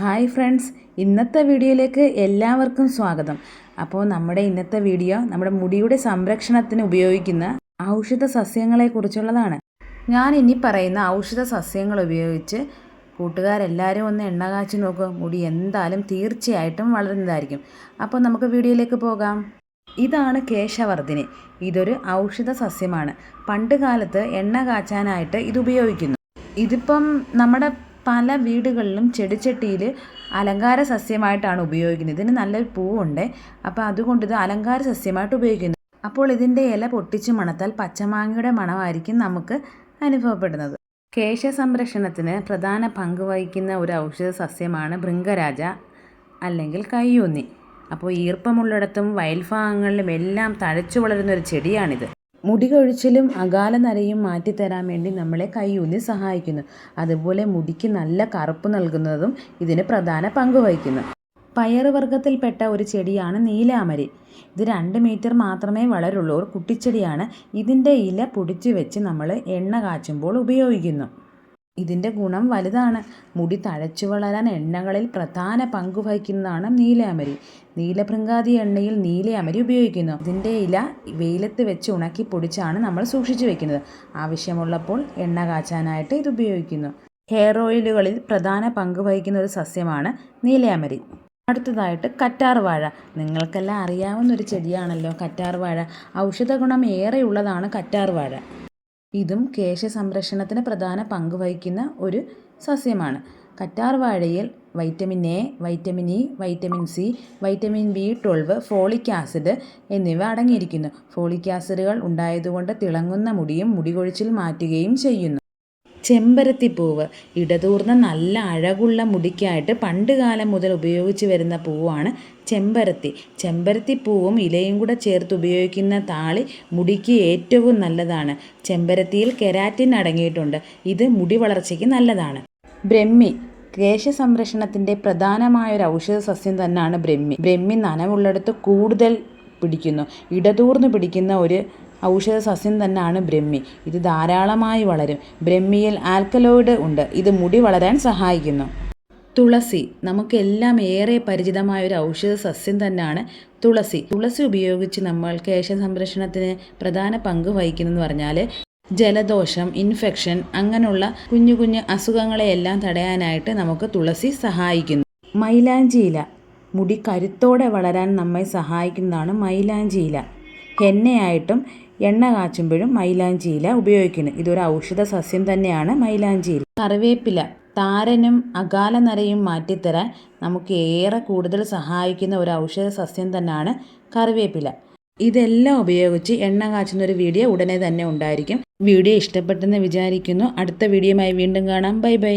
Hi friends ഇന്നത്തെ വീഡിയോയിലേക്ക് എല്ലാവർക്കും സ്വാഗതം. അപ്പോൾ നമ്മുടെ ഇന്നത്തെ വീഡിയോ നമ്മുടെ മുടിയുടെ സംരക്ഷണത്തിന് ഉപയോഗിക്കുന്ന ഔഷധ സസ്യങ്ങളെക്കുറിച്ചുള്ളതാണ്. ഞാൻ ഇനി പറയുന്ന ഔഷധ സസ്യങ്ങൾ ഉപയോഗിച്ച് കൂട്ടുകാരെല്ലാവരും ഒന്ന് എണ്ണ കാച്ചി നോക്കുക മുടി എന്തായാലും തീർച്ചയായിട്ടും വളരുന്നതായിരിക്കും. അപ്പോൾ നമുക്ക് വീഡിയോയിലേക്ക് പോകാം. ഇതാണ് കേശവർദ്ധിനി. ഇതൊരു ഔഷധ സസ്യമാണ്. പണ്ട് കാലത്ത് എണ്ണ കാച്ചാനായിട്ട് ഇത് ഉപയോഗിക്കുന്നു. ഇതിപ്പം നമ്മുടെ പല വീടുകളിലും ചെടിച്ചട്ടിയിൽ അലങ്കാര സസ്യമായിട്ടാണ് ഉപയോഗിക്കുന്നത്. ഇതിന് നല്ലൊരു പൂവുണ്ട്. അപ്പോൾ അതുകൊണ്ട് ഇത് അലങ്കാര സസ്യമായിട്ട് ഉപയോഗിക്കുന്നു. അപ്പോൾ ഇതിന്റെ ഇല പൊട്ടിച്ച് മണത്താൽ പച്ചമാങ്ങയുടെ മണമായിരിക്കും നമുക്ക് അനുഭവപ്പെടുന്നത്. കേശ സംരക്ഷണത്തിന് പ്രധാന പങ്ക് വഹിക്കുന്ന ഒരു ഔഷധ സസ്യമാണ് ഭൃംഗരാജ അല്ലെങ്കിൽ കയ്യൂന്നി. അപ്പോൾ ഈർപ്പമുള്ളിടത്തും വയൽഭാഗങ്ങളിലും എല്ലാം തഴച്ചു വളരുന്ന ഒരു ചെടിയാണിത്. മുടി കൊഴിച്ചിലും അകാല നരയും മാറ്റിത്തരാൻ വേണ്ടി നമ്മളെ കൈയൂന്നി സഹായിക്കുന്നു. അതുപോലെ മുടിക്ക് നല്ല കറുപ്പ് നൽകുന്നതും ഇതിന് പ്രധാന പങ്ക് വഹിക്കുന്നു. പയറുവർഗത്തിൽപ്പെട്ട ഒരു ചെടിയാണ് നീലാമരി. ഇത് രണ്ട് മീറ്റർ മാത്രമേ വളരുള്ളൂ. ഒരു കുട്ടിച്ചെടിയാണ്. ഇതിന്റെ ഇല പൊടിച്ചു വെച്ച് നമ്മൾ എണ്ണ കാച്ചുമ്പോൾ ഉപയോഗിക്കുന്നു. ഇതിന്റെ ഗുണം വലുതാണ്. മുടി തഴച്ചു വളരാൻ എണ്ണകളിൽ പ്രധാന പങ്ക് വഹിക്കുന്നതാണ് നീലയമരി നീലഭൃങ്കാതി എണ്ണയിൽ നീലയമരി ഉപയോഗിക്കുന്നു. ഇതിന്റെ ഇല വെയിലത്ത് വെച്ച് ഉണക്കി പൊടിച്ചാണ് നമ്മൾ സൂക്ഷിച്ചു വെക്കുന്നത്. ആവശ്യമുള്ളപ്പോൾ എണ്ണ കാച്ചാനായിട്ട് ഇത് ഉപയോഗിക്കുന്നു. ഹെയർ ഓയിലുകളിൽ പ്രധാന പങ്ക് വഹിക്കുന്ന ഒരു സസ്യമാണ് നീലയമരി അടുത്തതായിട്ട് കറ്റാർ വാഴ. നിങ്ങൾക്കെല്ലാം അറിയാവുന്ന ഒരു ചെടിയാണല്ലോ കറ്റാർ വാഴ. ഔഷധ ഗുണം ഏറെയുള്ളതാണ് കറ്റാർ വാഴ. ഇതും കേശ സംരക്ഷണത്തിന് പ്രധാന പങ്ക് വഹിക്കുന്ന ഒരു സസ്യമാണ്. കറ്റാർ വാഴയിൽ vitamin A vitamin E vitamin C vitamin B twelve folic acid എന്നിവ അടങ്ങിയിരിക്കുന്നു. ഫോളിക് ആസിഡുകൾ ഉണ്ടായതുകൊണ്ട് തിളങ്ങുന്ന മുടിയും മുടികൊഴിച്ചിൽ മാറ്റുകയും ചെയ്യുന്നു. ചെമ്പരത്തിപ്പൂവ് ഇടതൂർന്ന നല്ല അഴകുള്ള മുടിക്കായിട്ട് പണ്ട് കാലം മുതൽ ഉപയോഗിച്ച് വരുന്ന പൂവാണ് ചെമ്പരത്തി. ചെമ്പരത്തി പൂവും ഇലയും കൂടെ ചേർത്ത് ഉപയോഗിക്കുന്ന താളി മുടിക്ക് ഏറ്റവും നല്ലതാണ്. ചെമ്പരത്തിയിൽ കെരാറ്റിൻ അടങ്ങിയിട്ടുണ്ട്. ഇത് മുടി വളർച്ചയ്ക്ക് നല്ലതാണ്. ബ്രഹ്മി. കേശ സംരക്ഷണത്തിന്റെ പ്രധാനമായ ഒരു ഔഷധ സസ്യം തന്നെയാണ് ബ്രഹ്മി. ബ്രഹ്മി നനവുള്ളിടത്ത് കൂടുതൽ പിടിക്കുന്നു. ഇടതൂർന്ന് പിടിക്കുന്ന ഒരു ഔഷധ സസ്യം തന്നെയാണ് ബ്രഹ്മി. ഇത് ധാരാളമായി വളരും. ബ്രഹ്മിയിൽ ആൽക്കലോയിഡ് ഉണ്ട്. ഇത് മുടി വളരാൻ സഹായിക്കുന്നു. തുളസി. നമുക്കെല്ലാം ഏറെ പരിചിതമായ ഒരു ഔഷധ സസ്യം തന്നെയാണ് തുളസി. തുളസി ഉപയോഗിച്ച് നമ്മൾ കേശ സംരക്ഷണത്തിന് പ്രധാന പങ്ക് വഹിക്കുന്നതെന്ന് പറഞ്ഞാൽ ജലദോഷം ഇൻഫെക്ഷൻ അങ്ങനെയുള്ള കുഞ്ഞു കുഞ്ഞു അസുഖങ്ങളെയെല്ലാം തടയാനായിട്ട് നമുക്ക് തുളസി സഹായിക്കുന്നു. മൈലാഞ്ചിയില. മുടി കരുത്തോടെ വളരാൻ നമ്മെ സഹായിക്കുന്നതാണ് മൈലാഞ്ചിയില. എണ്ണയായിട്ടും എണ്ണ കാച്ചുമ്പോഴും മൈലാഞ്ചി ഇല ഉപയോഗിക്കുന്നു. ഇതൊരു ഔഷധ സസ്യം തന്നെയാണ് മൈലാഞ്ചി ഇല കറിവേപ്പില താരനും അകാല നരയും മാറ്റിത്തരാൻ നമുക്ക് ഏറെ കൂടുതൽ സഹായിക്കുന്ന ഒരു ഔഷധ സസ്യം തന്നെയാണ് കറിവേപ്പില. ഇതെല്ലാം ഉപയോഗിച്ച് എണ്ണ കാച്ചുന്ന ഒരു വീഡിയോ ഉടനെ തന്നെ ഉണ്ടായിരിക്കും. വീഡിയോ ഇഷ്ടപ്പെട്ടെന്ന് വിചാരിക്കുന്നു. അടുത്ത വീഡിയോയുമായി വീണ്ടും കാണാം. Bye bye.